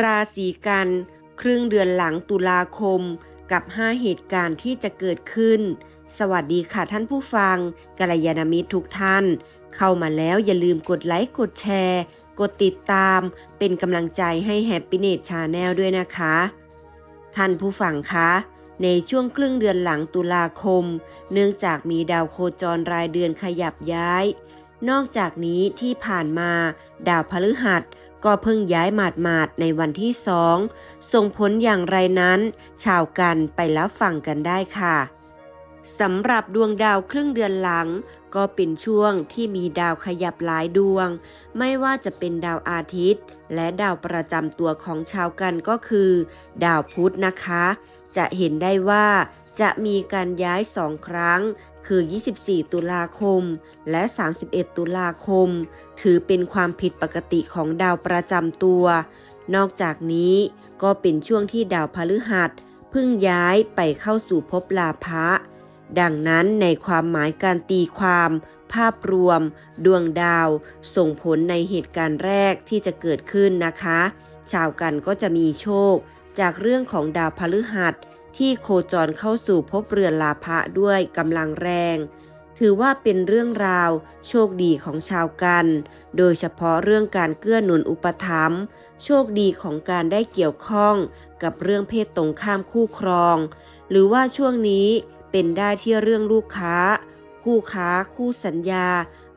ราศีกัน ครึ่งเดือนหลังตุลาคมกับ 5 เหตุการณ์ที่จะเกิดขึ้น สวัสดีค่ะท่านผู้ฟังกัลยาณมิตรทุกท่าน เข้ามาแล้วอย่าลืมกดไลค์กดแชร์ กดติดตาม เป็นกำลังใจให้ Happy n e t Channel ด้วยนะคะ ท่านผู้ฟังคะในช่วงครึ่งเดือนหลังตุลาคม เนื่องจากมีดาวโคจรรายเดือนขยับย้าย นอกจากนี้ที่ผ่านมา ดาวพฤหัส ก็เพิ่งย้ายหมาดๆในวันที่สองส่งผลอย่างไรนั้น ชาวกันไปรับฟังกันได้ค่ะสำหรับดวงดาวครึ่งเดือนหลัง ก็เป็นช่วงที่มีดาวขยับหลายดวง ไม่ว่าจะเป็นดาวอาทิตย์ และดาวประจำตัวของชาวกันก็คือ ดาวพุธนะคะ จะเห็นได้ว่าจะมีการย้ายสองครั้ง คือ 24 ตุลาคม และ 31 ตุลาคม ถือเป็นความผิดปกติของดาวประจำตัว นอกจากนี้ก็เป็นช่วงที่ดาวพฤหัสเพิ่งย้ายไปเข้าสู่ภพลาภะ ดังนั้นในความหมายการตีความ ภาพรวม ดวงดาว ส่งผลในเหตุการณ์แรกที่จะเกิดขึ้นนะคะ ชาวกันก็จะมีโชค จากเรื่องของดาวพฤหัส ที่โคจรเข้าสู่ภพเรือนลาภะด้วยกำลังแรง ถือว่าเป็นเรื่องราวโชคดีของชาวกัน โดยเฉพาะเรื่องการเกื้อหนุนอุปถัมภ์โชคดีของการได้เกี่ยวข้องกับเรื่องเพศตรงข้ามคู่ครอง หรือว่าช่วงนี้เป็นได้ที่เรื่องลูกค้า คู่ค้า คู่สัญญา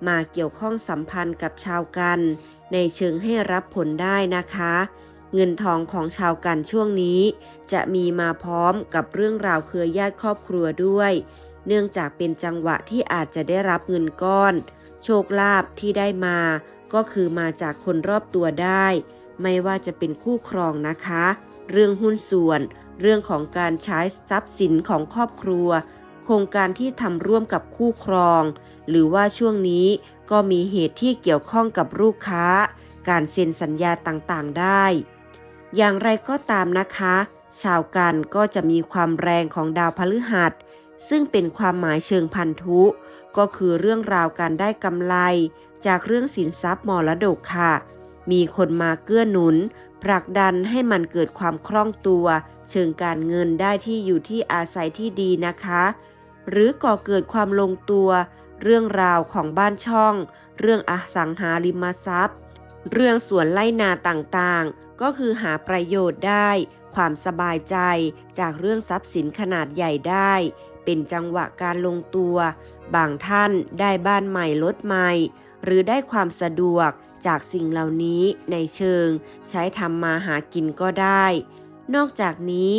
มาเกี่ยวข้องสัมพันธ์กับชาวกัน ในเชิงให้รับผลได้นะคะ เงินทองของชาวกันช่วงนี้ จะมีมาพร้อมกับเรื่องราวเครือญาติครอบครัวด้วย เนื่องจากเป็นจังหวะที่อาจจะได้รับเงินก้อน โชคลาภที่ได้มา ก็คือมาจากคนรอบตัวได้ ไม่ว่าจะเป็นคู่ครองนะคะ เรื่องหุ้นส่วน เรื่องของการใช้ทรัพย์สินของครอบครัว โครงการที่ทำร่วมกับคู่ครอง หรือว่าช่วงนี้ก็มีเหตุที่เกี่ยวข้องกับลูกค้าการเซ็นสัญญาต่างๆ ได้ อย่างไรก็ตามนะคะ ชาวกันก็จะมีความแรงของดาวพฤหัส ซึ่งเป็นความหมายเชิงพันธุ ก็คือเรื่องราวการได้กำไร จากเรื่องสินทรัพย์มรดกค่ะ มีคนมาเกื้อหนุนผลักดันให้มันเกิดความคล่องตัว เชิงการเงินได้ที่อยู่ที่อาศัยที่ดีนะคะ หรือก่อเกิดความลงตัว เรื่องราวของบ้านช่อง เรื่องอสังหาริมทรัพย์ เรื่องสวนไล่นาต่างๆ ก็คือหาประโยชน์ได้ ความสบายใจจากเรื่องทรัพย์สินขนาดใหญ่ได้ เป็นจังหวะการลงตัว บางท่านได้บ้านใหม่รถใหม่ หรือได้ความสะดวกจากสิ่งเหล่านี้ในเชิง ใช้ทำมาหากินก็ได้ นอกจากนี้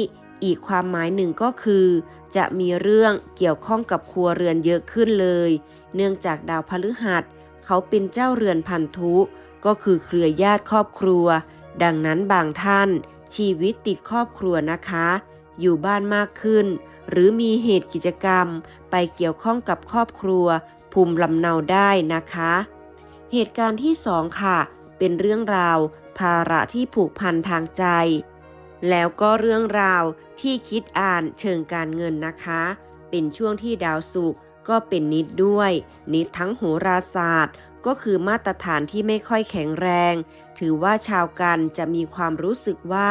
อีกความหมายหนึ่งก็คือ จะมีเรื่องเกี่ยวข้องกับครัวเรือนเยอะขึ้นเลย เนื่องจากดาวพฤหัส เขาเป็นเจ้าเรือนพันธุ ก็คือเครือญาติครอบครัว ดังนั้นบางท่าน ชีวิตติดครอบครัวนะคะ อยู่บ้านมากขึ้น หรือมีเหตุกิจกรรม ไปเกี่ยวข้องกับครอบครัว ภูมิลำเนาได้นะคะ เหตุการณ์ที่สองค่ะ เป็นเรื่องราว ภาระที่ผูกพันทางใจ แล้วก็เรื่องราวที่คิดอ่านเชิงการเงินนะคะ เป็นช่วงที่ดาวศุกร์ก็เป็นนิดด้วย นิดทั้งโหราศาสตร์ ก็คือมาตรฐานที่ไม่ค่อยแข็งแรง ถือว่าชาวกันจะมีความรู้สึกว่า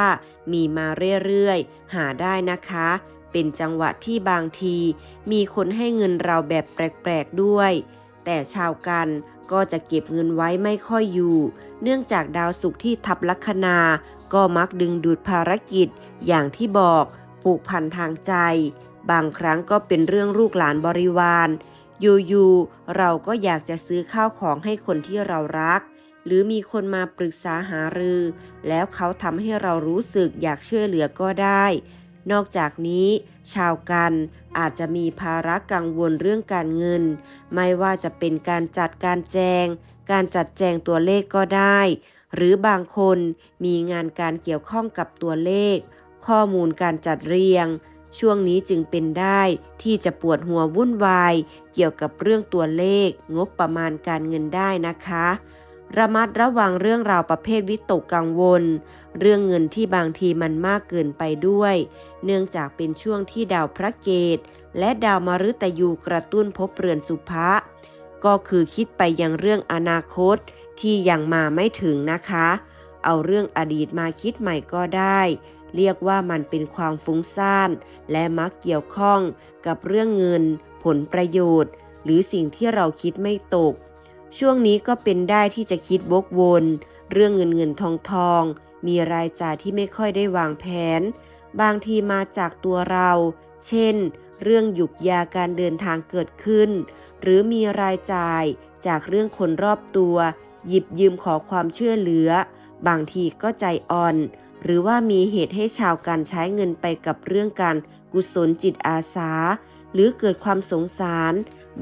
มีมาเรื่อยๆ หาได้นะคะ เป็นจังหวะที่บางที มีคนให้เงินเราแบบแปลกๆด้วย แต่ชาวกันก็จะเก็บเงินไว้ไม่ค่อยอยู่ เนื่องจากดาวศุกร์ที่ทับลัคนา ก็มักดึงดูดภารกิจ อย่างที่บอกผูกพันทางใจ บางครั้งก็เป็นเรื่องลูกหลานบริวาร อยู่ๆเราก็อยากจะซื้อข้าวของให้คนที่เรารัก หรือมีคนมาปรึกษาหารือ แล้วเขาทำให้เรารู้สึกอยากช่วยเหลือก็ได้ นอกจากนี้ ชาวกันอาจจะมีภาระกังวลเรื่องการเงิน ไม่ว่าจะเป็นการจัดการแจง การจัดแจงตัวเลขก็ได้ หรือบางคนมีงานการเกี่ยวข้องกับตัวเลข ข้อมูลการจัดเรียง ช่วงนี้จึงเป็นได้ที่จะปวดหัววุ่นวาย เกี่ยวกับเรื่องตัวเลข งบประมาณการเงินได้นะคะ ระมัดระวังเรื่องราวประเภทวิตกกังวล เรื่องเงินที่บางทีมันมากเกินไปด้วย เนื่องจากเป็นช่วงที่ดาวพระเกต และดาวมฤตยูกระตุ้นภพเรือนสุภะก็คือคิดไปยังเรื่องอนาคตที่ยังมาไม่ถึงนะคะ เอาเรื่องอดีตมาคิดใหม่ก็ได้ เรียกว่ามันเป็นความฟุ้งซ่าน และมักเกี่ยวข้องกับเรื่องเงิน ผลประโยชน์ หรือสิ่งที่เราคิดไม่ตก ช่วงนี้ก็เป็นได้ที่จะคิดวกวน เรื่องเงินเงินทองทอง มีรายจ่ายที่ไม่ค่อยได้วางแผน บางทีมาจากตัวเรา เช่น เรื่องหยุกยาการเดินทางเกิดขึ้น หรือมีรายจ่ายจากเรื่องคนรอบตัว หยิบยืมขอความช่วยเหลือบางทีก็ใจอ่อน หรือว่ามีเหตุให้ชาวการใช้เงินไปกับเรื่องการกุศลจิตอาสา หรือเกิดความสงสาร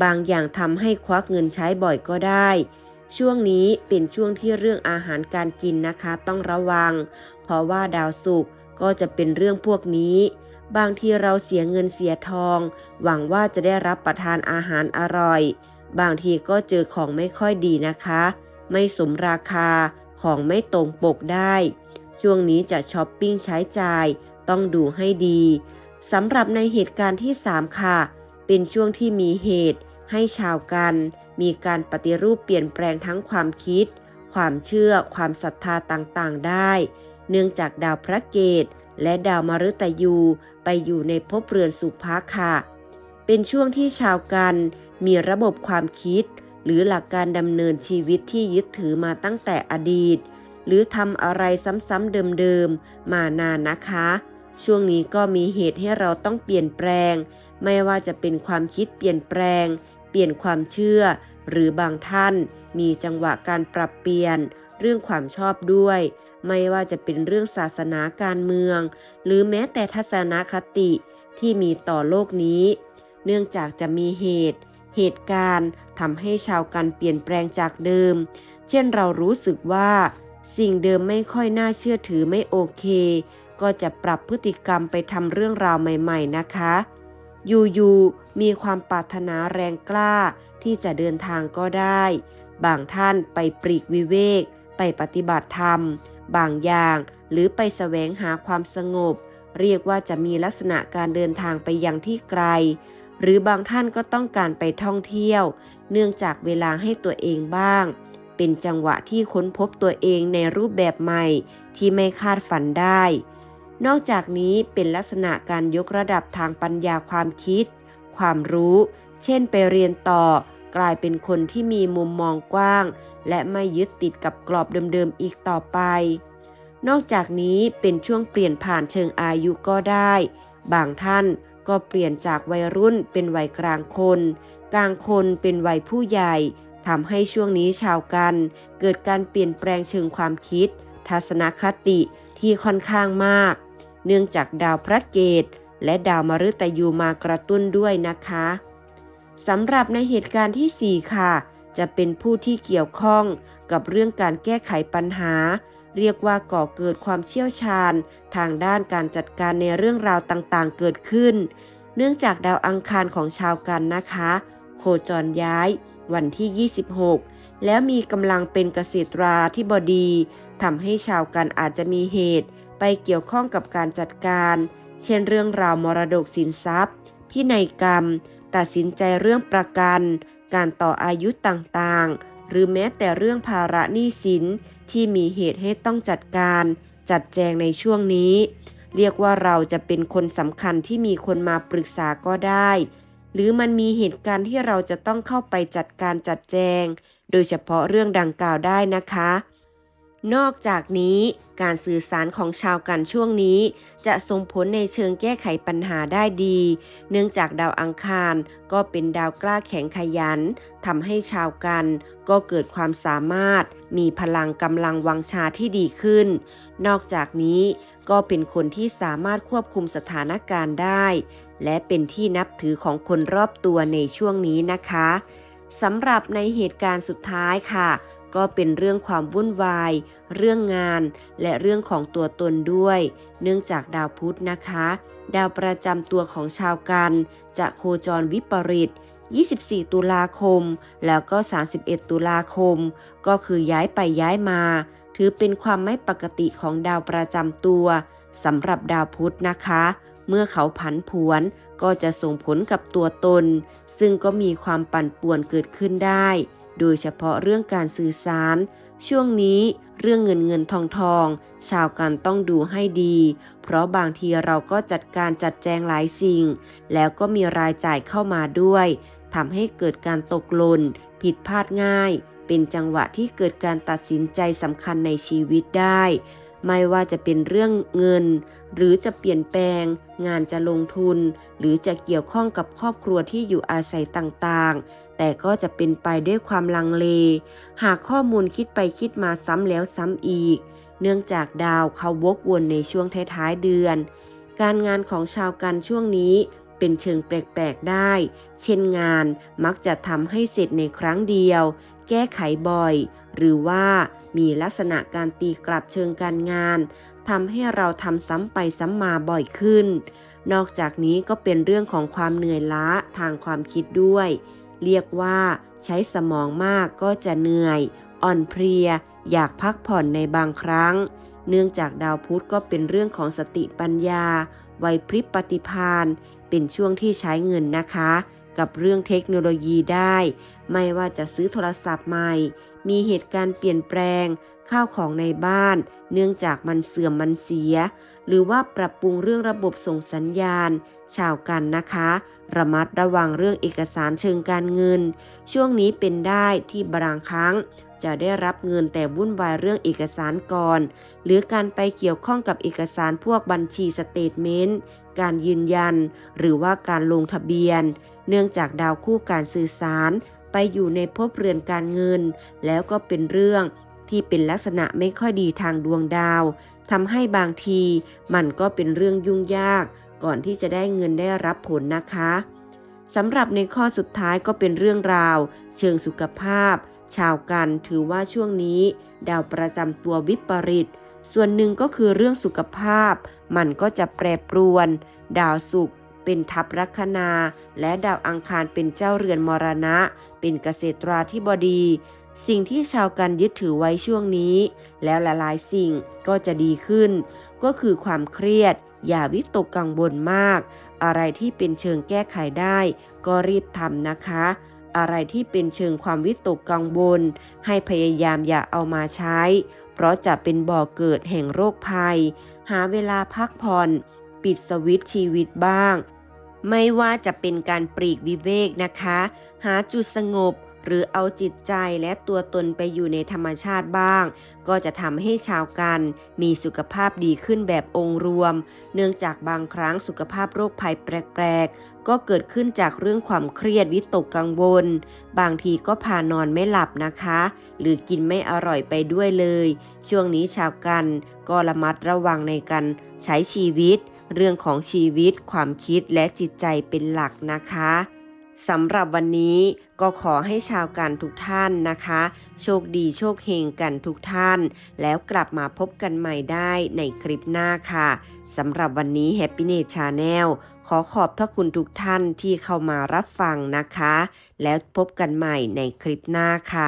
บางอย่างทำให้ควักเงินใช้บ่อยก็ได้ ช่วงนี้เป็นช่วงที่เรื่องอาหารการกินนะคะต้องระวัง เพราะว่าดาวศุกร์ก็จะเป็นเรื่องพวกนี้ บางทีเราเสียเงินเสียทอง หวังว่าจะได้รับประทานอาหารอร่อย บางทีก็เจอของไม่ค่อยดีนะคะ ไม่สมราคาของไม่ตรงปกได้ ช่วงนี้จะช้อปปิ้งใช้จ่าย ต้องดูให้ดีสำหรับในเหตุการณ์ที่ 3 ค่ะ เป็นช่วงที่มีเหตุ ให้ชาวกัน มีการปฏิรูปเปลี่ยนแปลงทั้งความคิด ความเชื่อ ความศรัทธาต่างๆ ได้ เนื่องจากดาวพระเกต และดาวมฤตยูไปอยู่ในภพเรือนสุภาค่ะ เป็นช่วงที่ชาวกัน มีระบบความคิด หรือหลักการดำเนินชีวิตที่ยึดถือมาตั้งแต่อดีต หรือทำอะไรซ้ำๆเดิมๆ มานานนะคะ ช่วงนี้ก็มีเหตุให้เราต้องเปลี่ยนแปลง ไม่ว่าจะเป็นความคิดเปลี่ยนแปลง เปลี่ยนความเชื่อ หรือบางท่านมีจังหวะการปรับเปลี่ยน เรื่องความชอบด้วย ไม่ว่าจะเป็นเรื่องศาสนาการเมือง หรือแม้แต่ทัศนคติที่มีต่อโลกนี้ เนื่องจากจะมีเหตุ เหตุการณ์ทำให้ชาวกันเปลี่ยนแปลงจากเดิม เช่นเรารู้สึกว่า สิ่งเดิมไม่ค่อยน่าเชื่อถือไม่โอเค ก็จะปรับพฤติกรรมไปทำเรื่องราวใหม่ ๆ นะคะ อยู่ๆมีความปรารถนาแรงกล้าที่จะเดินทางก็ได้ บางท่านไปปลีกวิเวก ไปปฏิบัติธรรม บางอย่างหรือไปแสวงหาความสงบ เรียกว่าจะมีลักษณะการเดินทางไปยังที่ไกล หรือบางท่านก็ต้องการไปท่องเที่ยว เนื่องจากเวลาให้ตัวเองบ้าง เป็นจังหวะที่ค้นพบตัวเองในรูปแบบใหม่ที่ไม่คาดฝันได้ นอกจากนี้เป็นลักษณะการยกระดับทางปัญญาความคิด ความรู้ เช่นไปเรียนต่อ กลายเป็นคนที่มีมุมมองกว้าง และไม่ยึดติดกับกรอบเดิมๆอีกต่อไป นอกจากนี้เป็นช่วงเปลี่ยนผ่านเชิงอายุก็ได้ บางท่านก็เปลี่ยนจากวัยรุ่นเป็นวัยกลางคน กลางคนเป็นวัยผู้ใหญ่ ทำให้ช่วงนี้ชาวกัน เกิดการเปลี่ยนแปลงเชิงความคิด ทัศนคติที่ค่อนข้างมาก เนื่องจากดาวพระเกต และดาวมฤตยูมากระตุ้นด้วยนะคะสำหรับในเหตุการณ์ที่ 4 ค่ะ จะเป็นผู้ที่เกี่ยวข้องกับเรื่องการแก้ไขปัญหา เรียกว่าก่อเกิดความเชี่ยวชาญ ทางด้านการจัดการในเรื่องราวต่างๆ เกิดขึ้น เนื่องจากดาวอังคารของชาวกันนะคะ โคจรย้าย วันที่ 26 แล้วมีกำลังเป็นเกษตราธิบดีทำให้ชาวกันอาจจะมีเหตุ ไปเกี่ยวข้องกับการจัดการ เช่นเรื่องราวมรดกสินทรัพย์ พินัยกรรม ตัดสินใจเรื่องประกัน การต่ออายุต่างๆ หรือแม้แต่เรื่องภาระหนี้สินที่มีเหตุให้ต้องจัดการ จัดแจงในช่วงนี้ เรียกว่าเราจะเป็นคนสำคัญที่มีคนมาปรึกษาก็ได้ หรือมันมีเหตุการณ์ที่เราจะต้องเข้าไปจัดการจัดแจง โดยเฉพาะเรื่องดังกล่าวได้นะคะ นอกจากนี้การสื่อสารของชาวกันช่วงนี้ จะส่งผลในเชิงแก้ไขปัญหาได้ดี เนื่องจากดาวอังคารก็เป็นดาวกล้าแข็งขยันทำให้ชาวกันก็เกิดความสามารถ มีพลังกำลังวังชาที่ดีขึ้น นอกจากนี้ก็เป็นคนที่สามารถควบคุมสถานการณ์ได้ และเป็นที่นับถือของคนรอบตัวในช่วงนี้นะคะสำหรับในเหตุการณ์สุดท้ายค่ะ ก็เป็นเรื่องความวุ่นวาย เรื่องงาน และเรื่องของตัวตนด้วย เนื่องจากดาวพุธนะคะ ดาวประจำตัวของชาวกัน จะโคจรวิปริต24 ตุลาคม แล้วก็ 31 ตุลาคม ก็คือย้ายไปย้ายมา ถือเป็นความไม่ปกติของดาวประจำตัวสำหรับดาวพุธนะคะ เมื่อเขาผันผวนก็จะส่งผลกับตัวตน ซึ่งก็มีความปั่นป่วนเกิดขึ้นได้ โดยเฉพาะเรื่องการสื่อสาร ช่วงนี้เรื่องเงินเงินทองทอง ชาวกันต้องดูให้ดี เพราะบางทีเราก็จัดการจัดแจงหลายสิ่ง แล้วก็มีรายจ่ายเข้ามาด้วยทำให้เกิดการตกหล่นผิดพลาดง่าย เป็นจังหวะที่เกิดการตัดสินใจสำคัญในชีวิตได้ ไม่ว่าจะเป็นเรื่องเงิน หรือจะเปลี่ยนแปลง งานจะลงทุน หรือจะเกี่ยวข้องกับครอบครัวที่อยู่อาศัยต่างๆ แต่ก็จะเป็นไปด้วยความลังเล หากข้อมูลคิดไปคิดมาซ้ำแล้วซ้ำอีก เนื่องจากดาวเขาวกวนในช่วงท้ายๆเดือน การงานของชาวกันช่วงนี้เป็นเชิงแปลกๆได้ เช่นงานมักจะทำให้เสร็จในครั้งเดียว แก้ไขบ่อย หรือว่า มีลักษณะการตีกลับเชิงการงานทำให้เราทำซ้ำไปซ้ำมาบ่อยขึ้น นอกจากนี้ก็เป็นเรื่องของความเหนื่อยล้าทางความคิดด้วย เรียกว่าใช้สมองมากก็จะเหนื่อย อ่อนเพลีย อยากพักผ่อนในบางครั้ง เนื่องจากดาวพุธก็เป็นเรื่องของสติปัญญาไหวพริบปฏิภาณเป็นช่วงที่ใช้เงินนะคะ กับเรื่องเทคโนโลยีได้ ไม่ว่าจะซื้อโทรศัพท์ใหม่ มีเหตุการณ์เปลี่ยนแปลง ข้าวของในบ้าน เนื่องจากมันเสื่อมมันเสีย หรือว่าปรับปรุงเรื่องระบบส่งสัญญาณ ชาวกันนะคะ ระมัดระวังเรื่องเอกสารเชิงการเงิน ช่วงนี้เป็นได้ที่บางครั้งจะได้รับเงินแต่วุ่นวายเรื่องเอกสารก่อน หรือการไปเกี่ยวข้องกับเอกสารพวกบัญชีสเตทเมนต์การยืนยัน หรือว่าการลงทะเบียน เนื่องจากดาวคู่การสื่อสาร ไปอยู่ในภพเรือนการเงิน แล้วก็เป็นเรื่องที่เป็นลักษณะไม่ค่อยดีทางดวงดาวทำให้บางทีมันก็เป็นเรื่องยุ่งยาก ก่อนที่จะได้เงินได้รับผลนะคะสำหรับในข้อสุดท้ายก็เป็นเรื่องราว เชิงสุขภาพ ชาวกันถือว่าช่วงนี้ ดาวประจำตัววิปริตส่วนหนึ่งก็คือเรื่องสุขภาพ มันก็จะแปรปรวน ดาวศุกร์เป็นทับลัคนา และดาวอังคารเป็นเจ้าเรือนมรณะ เป็นเกษตราธิบดี สิ่งที่ชาวกันยึดถือไว้ช่วงนี้ แล้วหลายๆสิ่งก็จะดีขึ้น ก็คือความเครียด อย่าวิตกกังวลมาก อะไรที่เป็นเชิงแก้ไขได้ ก็รีบทำนะคะ อะไรที่เป็นเชิงความวิตกกังวลให้พยายามอย่าเอามาใช้ เพราะจะเป็นบ่อเกิดแห่งโรคภัย หาเวลาพักผ่อน ปิดสวิตชีวิตบ้าง ไม่ว่าจะเป็นการปลีกวิเวกนะคะ หาจุดสงบหรือเอาจิตใจและตัวตนไปอยู่ในธรรมชาติบ้าง ก็จะทำให้ชาวกัน มีสุขภาพดีขึ้นแบบองค์รวม เนื่องจากบางครั้งสุขภาพโรคภัยแปลกๆ ก็เกิดขึ้นจากเรื่องความเครียดวิตกกังวล บางทีก็พานอนไม่หลับนะคะ หรือกินไม่อร่อยไปด้วยเลย ช่วงนี้ชาวกันก็ระมัดระวังในการใช้ชีวิต เรื่องของชีวิตความคิดและจิตใจเป็นหลักนะคะสำหรับวันนี้ก็ขอให้ชาวกันทุกท่านนะคะ โชคดีโชคเฮงกันทุกท่าน แล้วกลับมาพบกันใหม่ได้ในคลิปหน้าค่ะสำหรับวันนี้ Happy n e t Channel ขอขอบพระคุณทุกท่านที่เข้ามารับฟังนะคะ แล้วพบกันใหม่ในคลิปหน้าค่ะ